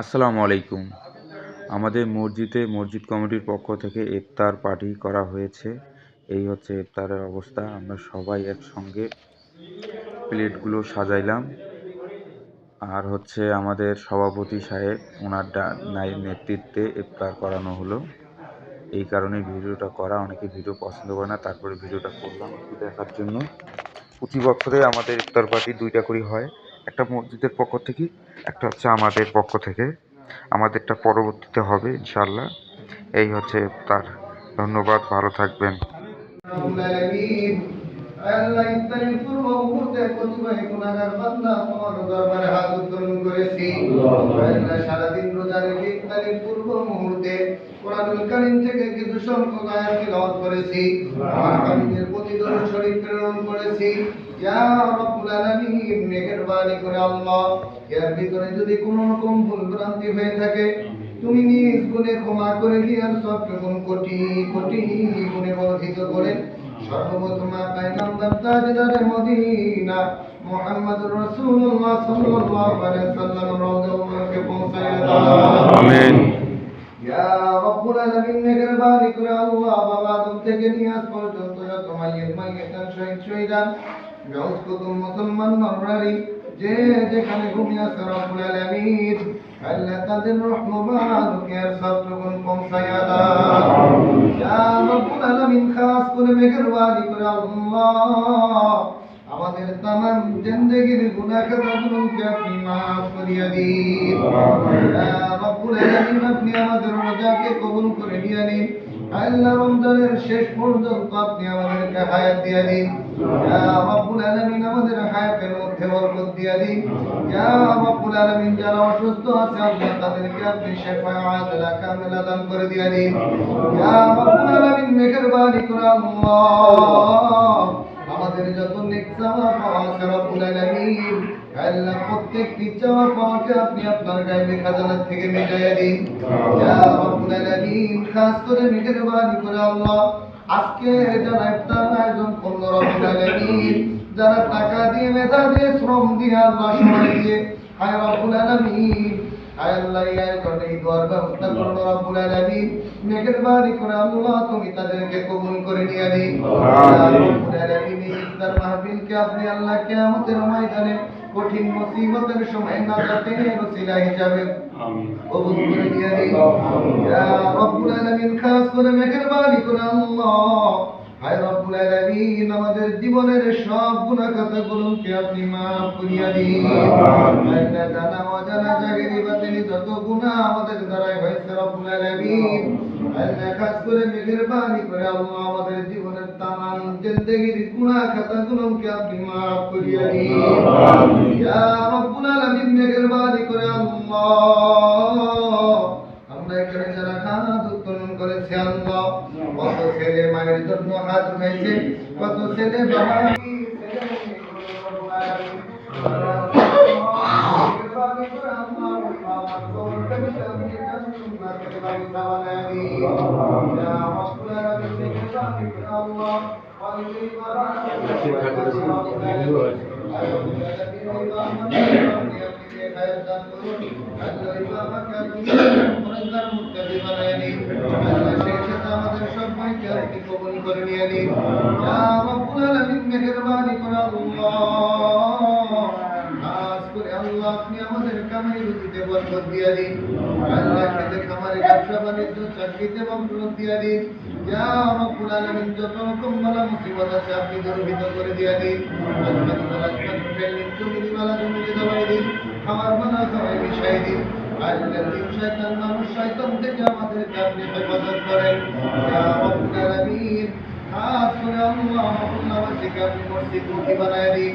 আসসালামু আলাইকুম। আমাদের মসজিদে মসজিদ কমিটির পক্ষ থেকে ইফতার পার্টি করা হয়েছে। এই হচ্ছে ইফতারের অবস্থা। আমরা সবাই একসঙ্গে প্লেটগুলো সাজাইলাম। আর হচ্ছে আমাদের সভাপতি সাহেব ওনার নেতৃত্বে ইফতার করানো হলো। এই কারণে ভিডিওটা করা। অনেকে ভিডিও পছন্দ করে না, তারপরে ভিডিওটা করলাম দেখার জন্য। প্রতি বছরে আমাদের ইফতার পার্টি দুইটা করে হয়। একটা মসজিদের পক্ষ থেকে, একটা হচ্ছে আমাদের পক্ষ থেকে। আমাদেরটা পরবর্তীতে হবে ইনশাল্লাহ এই হচ্ছে তার, ধন্যবাদ, ভালো থাকবেন। প্রেরণ করেছি ইয়া রব্বুল আলামিন মেহেরবানি করে আল্লাহ এর ভিতরে যদি কোনো রকম ভুল ভ্রান্তি হয়ে থাকে তুমি নিজ গুণে ক্ষমা করে দিয়ার সবটুকুন কোটি কোটি গুণে বর্ধিত করে সর্বপ্রথম আপনার নামদার মদিনা মুহাম্মদুর রাসূলুল্লাহ সাল্লাল্লাহু আলাইহি সাল্লাম রওজাকে পৌঁছায় আমিন। ইয়া রব্বুল আলামিন মেহেরবানি করে আল্লাহ বাবা আদম থেকে নিয়ে আজ পর্যন্ত যত মাইয়ের মাইয়েতান শহীদ শহীদান মুসলমান যে যেখানে ঘুমিয়ে আছে রব্বুল আলামিন আল্লাহ তাদের রহমবানকে আর সবটুকুন পৌঁছায়া দাও। ইয়া রব্বুল আলামিন খাস করে মেহেরবানি করে আল্লাহ আমাদের তামাম জিন্দেগির গুনাহ খাতাগুলোকে আপনি মাফ করিয়া দিন। ইয়া রব্বুল আলামিন আপনি আমাদের রোজাকে কবুল করে নিয়ে নিন। আল্লাহ রমজানের শেষ পর্যন্ত আপনি আমাদেরকে হায়াত দিয়ে দিন। রব্বুল আলামিন আমাদের হায়াতের মধ্যে বরকত দিয়ে দিন। ইয়া রব্বুল আলামিন যারা অসুস্থ আছে যত নেক আছে রব্বুল আলামিন। আল্লাহ প্রত্যেকটি চাওয়া পাওয়াকে আপনি আপনার গায়েবে খাজানা থেকে মিটাইয়া দিন। রব্বুল আলামিন খাস করে মেহেরবানি করে আল্লাহ আজকে যারা ইফতার আয়োজন করল রব্বুল আলামিন। যারা টাকা দিয়ে মেধা দিয়ে শ্রম দিয়ে আল্লাহ সময় দিয়ে হায় রব্বুল আলামিন। হায় আল্লাহ এই আয়োজনে এই দোয়ার ব্যবস্থা করল রব্বুল আলামিন। মেহেরবানি করে আল্লাহ তুমি তাদেরকে কবুল করে নিয়ে দিন রব্বুল আলামিন ইফতার মাহফিলকে আপনি আল্লাহ কিয়ামতের ময়দানে কঠিন মুসিবতের সময় নাজাতের ওসিলা হিসাবে। কবুল করে নিয়ে ইয়া রব্বুল আলামিন খাস করে মেহেরবানি করে আল্লাহ। হায় রব্বুল আলামিন আমাদের জীবনের সব গুনাহ খাতাগুলোকে আপনি maaf করিয়া দিন। আল্লাহ জানা অজানা জাগিরি বাতিনি যত গুনাহ আমাদের দ্বারাই হয়েছে রব্বুল আলামিন। খাস করে মেহেরবানি করে আল্লাহ আমাদের জীবনের তামাম জিন্দেগির গুনাহ খাতাগুলোকে আপনি maaf করিয়া দিন ইয়া রব্বুল আলামিন মেহেরবানি করে আল্লাহ আমরা এখানে যারা হাত উত্তোলন করেছে আল্লাহ কত ছেলে মায়ের জন্য হাত উঠাইছে কত ছেলে বাবা আমাদের সবাইকে আপনি কবুল করে নিয়ে নিন ইয়া মেহেরবানি করে আল্লাহ খাস করে আল্লাহ আপনি আমাদের কামাই রুজিতে বরকত দিয়ে দিন। আল্লাহ খেতে খামারে ব্যবসা বাণিজ্য, চাকরিতে বরকত দিয়ে দিন। ইয়া রব্বুল আলামিন যত রকম বালা মুসিবত আছে আপনি দূরীভূত করে দিয়ে দিন। মালা দিন। খাবার বানা খাওয়াই মিশাই দিন। আল্লাহ তিন শয়তান মানুষ শয়তান থেকে আমাদেরকে আপনি হেফাজত করেন ইয়া রব্বুল আলামিন খাস করে আল্লাহ আপনি মসজিদ বানায় দিন।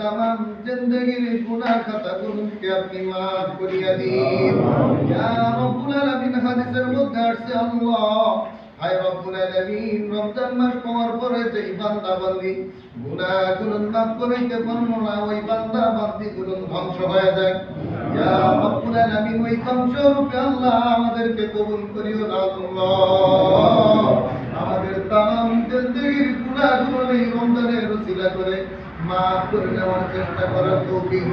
তামাম জিন্দগির গুনাহ খাতাগুলোকে আপনি মাফ করিয়া দিন ইয়া রব্বুল আলামিন হাদিসের মধ্যে আসছে আল্লাহ হায় রব্বুল আলামিন রমজান মাস পাওয়ার পরে যেই বান্দা বান্দি গুনাহগুলো মাফ করাইতে পারল না ওই বান্দা বান্দি গুলো ধ্বংস হয়ে যায় ইয়া রব্বুল আলামিন ওই ধ্বংস রূপে আল্লাহ আমাদেরকে কবুল করিও না আল্লাহ আমাদের তাম জিন্দগির গুনাহগুলো এই রমজানের রসিলা করে। মাফ করার তৌফিক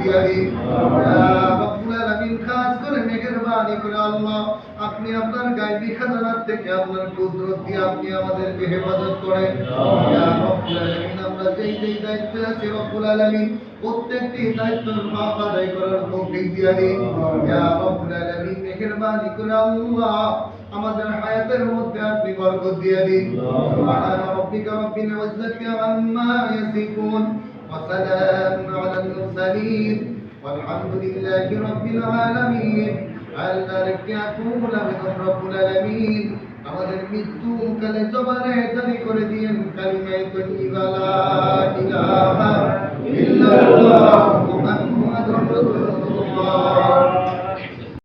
আপনি আপনার গায়বী খাজানার থেকে আপনার কুদরত দিয়ে আপনি আমাদেরকে হেফাজত করেন। আমরা যেই যেই দায়িত্বে আছি রব্বুল আলামিন, প্রত্যেকটি দায়িত্বের হক আদায় করার তৌফিক দিয়া আমাদের হায়াতের মধ্যে আপনি বরকত দিয়ে দিন। সুবহান রাব্বিকা রাব্বিল ইজ্জাতি আম্মা ইয়াসিফুন। وسلام على المرسلين والحمد لله رب العالمين. الملك يقوم لهم رب العالمين. আমাদের মৃত্যু কালে জবান এখানে করে দিয়েন কালিমায় তো ইবালা ইলাহা ইল্লাল্লাহ